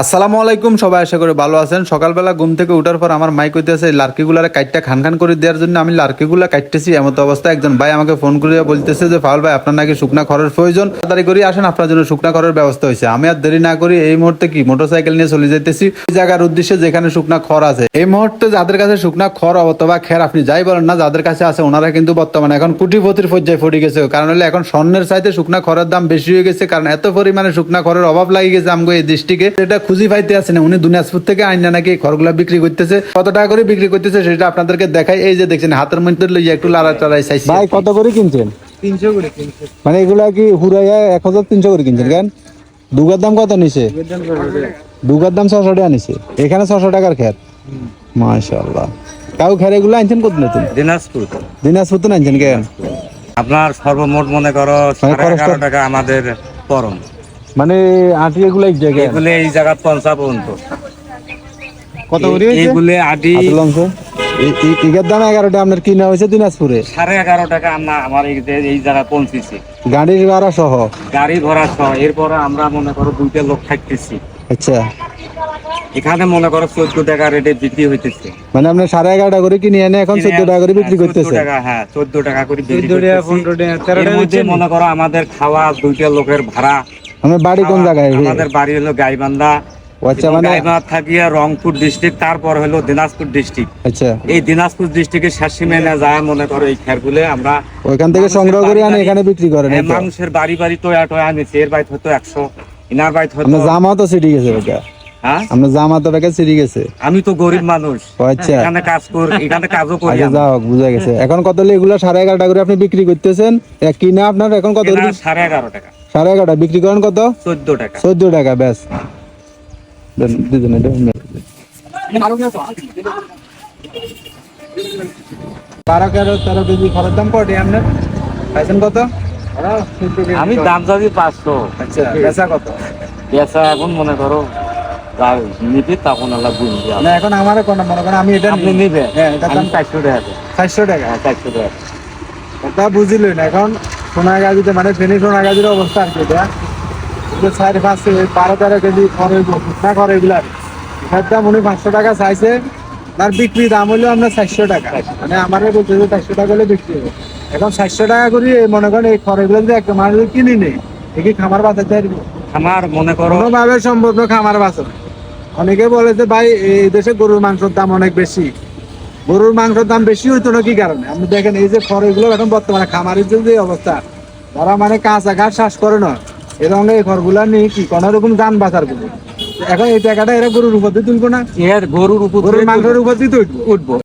আসসালামু আলাইকুম, সবাই আশা করি ভালো আছেন। সকালবেলা ঘুম থেকে উঠার পর আমার মাইক হইতেছে লার্কিগুলারে কাইটটা খান খান করে দেওয়ার জন্য আমি লার্কিগুলা কাটতেছি এমন অবস্থায় একজন ভাই আমাকে ফোন করে বলতেছে যে, ফাউল ভাই, আপনার নাকি শুকনা খড়ের প্রয়োজন। তাড়াতাড়ি করে আসেন, আপনার জন্য শুকনা খড়ের ব্যবস্থা হয়েছে আমি আর দেরি না করি, এই মুহূর্তে কি, মোটরসাইকেল নিয়ে চলে যাইতেছি। জায়গার উদ্দেশ্যে যেখানে শুকনা খড় আছে, এই মুহূর্তে যাদের কাছে শুকনা খড় অথবা খের, আপনি যাই বলেন না, যাদের কাছে আছে, ওনারা কিন্তু বর্তমানে এখন কুটিপতির পর্যায়ে পড়ে গেছে। কারণ হলে এখন স্বর্ণের চাইতে শুকনা খড়ের দাম বেশি হয়ে গেছে, কারণ এত পরিমাণে শুকনা খড়ের অভাব লাগে গেছে আমাকে এই দৃষ্টিকে এটা খুঁজি পাইতে আছে না। উনি দুনিয়াজপুর থেকে আইনা নাকি খড়গুলা বিক্রি করতেছে? কত টাকা করে বিক্রি করতেছে সেটা আপনাদেরকে দেখাই। এই যে দেখছেন হাতের মধ্যে লইয়া একটু লাড়া টাড়াই চাইছি। ভাই কত করে কিনছেন? তিনশো করে মানে এগুলা কি হুরাইয়া এক হাজার তিনশো করে কিনছেন কেন? দুগার দাম কত নিছে? দুগার দাম ছশো টাকা। নিছে। এখানে ছশো টাকার খের মাশাল্লাহ কাউ খের এগুলো আনছেন কত নতুন দিনাজপুর দিনাজপুর তো আনছেন কেন? আপনার সর্বমোট মনে করো মানে সাড়ে টাকা আমাদের পরম। মানে আটি এগুলো এক জায়গায়? এগুলো এই জায়গা পঞ্চা পর্যন্ত। কত করে এইগুলো আটি লঞ্চ ইগার দাম এগারোটা আপনার কিনা হয়েছে দিনাজপুরে? সাড়ে এগারো টাকা আমরা আমার এই যে- এই জায়গায় পৌঁছেছি। গাড়ির ভাড়া সহ? গাড়ি ভরা সহ। এরপরে আমরা মনে করো দুইটা লোক থাকতেছি। আচ্ছা। এখানে মনে করো চোদ্দ টাকা রেটে বিক্রি হইতেছে। মানে আপনি সাড়ে এগারোটা করে কিনে এনে এখন চোদ্দ টাকা করে বিক্রি হ্যাঁ, 14 করতেছে? টাকা হ্যাঁ চোদ্দ টাকা করে বিক্রি করতেছি। মনে করো আমাদের খাওয়া দুইটা লোকের ভাড়া আমার বাড়ি কোন জায়গায়? আমাদের বাড়ি হলো গাইবান্ধা। আচ্ছা মানে গাইবান্ধা থাকিয়া রংপুর ডিস্ট্রিক্ট তারপর হলো দিনাজপুর ডিস্ট্রিক্ট আচ্ছা। এই দিনাজপুর ডিস্ট্রিক্টের মেনে যায় মনে করো এই খেরগুলে আমরা ওইখান থেকে সংগ্রহ করে আনে এখানে বিক্রি করেন হ্যাঁ, মানুষের বাড়ি বাড়ি টয়া টয়া আনেছে এর বাইত হতো একশো ইনার বাইত হতো আপনার জামা তো সিটি গেছে বেকা হ্যাঁ? জামা তো গেছে। আমি তো গরিব মানুষ। আচ্ছা। এখানে কাজ কর এখানে কাজও করি আচ্ছা যাও বুঝা গেছে। এখন কত হলে এগুলো সাড়ে এগারোটা করে আপনি বিক্রি করতেছেন? এ কিনা আপনার এখন কত সাড়ে এগারো টাকা। সাড়ে এগারোটা। বিক্রি করেন কত? চোদ্দ টাকা। চোদ্দ টাকা ব্যাস। দুজনে বারো তেরো তেরো কেজি খরচ দাম আপনার। পাইছেন কত? আমি দাম চাচ্ছি পাঁচশো। আচ্ছা কত? পেঁচা এখন মনে করো নিবি তখন আল্লাহ বুঝবি না এখন আমার কোন মনে করেন আমি এটা আপনি। নিবে। হ্যাঁ এটার দাম চারশো টাকা। চারশো টাকা? হ্যাঁ চারশো টাকা ওটা বুঝলেন এখন সোনাগাজিতে মানে ফেনী সোনাগাজির অবস্থা আর কি এটা। যে চার পাঁচ কেজি, বারো তেরো কেজি খড় না খড় এগুলার এটার দাম উনি পাঁচশো টাকা চাইছে তার বিক্রি দাম হলো আপনার চারশো টাকা। মানে আমারে বলছে যে চারশো টাকা হলে বিক্রি হবে। এখন চারশো টাকা করি মনে করেন এই খড় এগুলো যদি একটা মানুষ কিনি নেই দেখি খামার বাঁচাতে আমার মনে করো কোনোভাবে সম্ভব না খামার বাঁচো অনেকে বলে যে ভাই এই দেশে গরুর মাংসের দাম অনেক বেশি। গরুর মাংসের দাম বেশি হইতো না কি কারণে? আপনি দেখেন এই যে খড় এগুলো এখন বর্তমানে খামারের যে অবস্থা তারা মানে কাঁচা ঘাট শ্বাস করে না। এরকম এই খড়গুলা নিয়ে কি কোনো রকম যান বাঁচার করব এখন এই টাকাটা এরা গরুর উপর দিয়ে তুলবো না? এর গরুর উপর গরুর মাংসের উপর দিয়ে উঠবো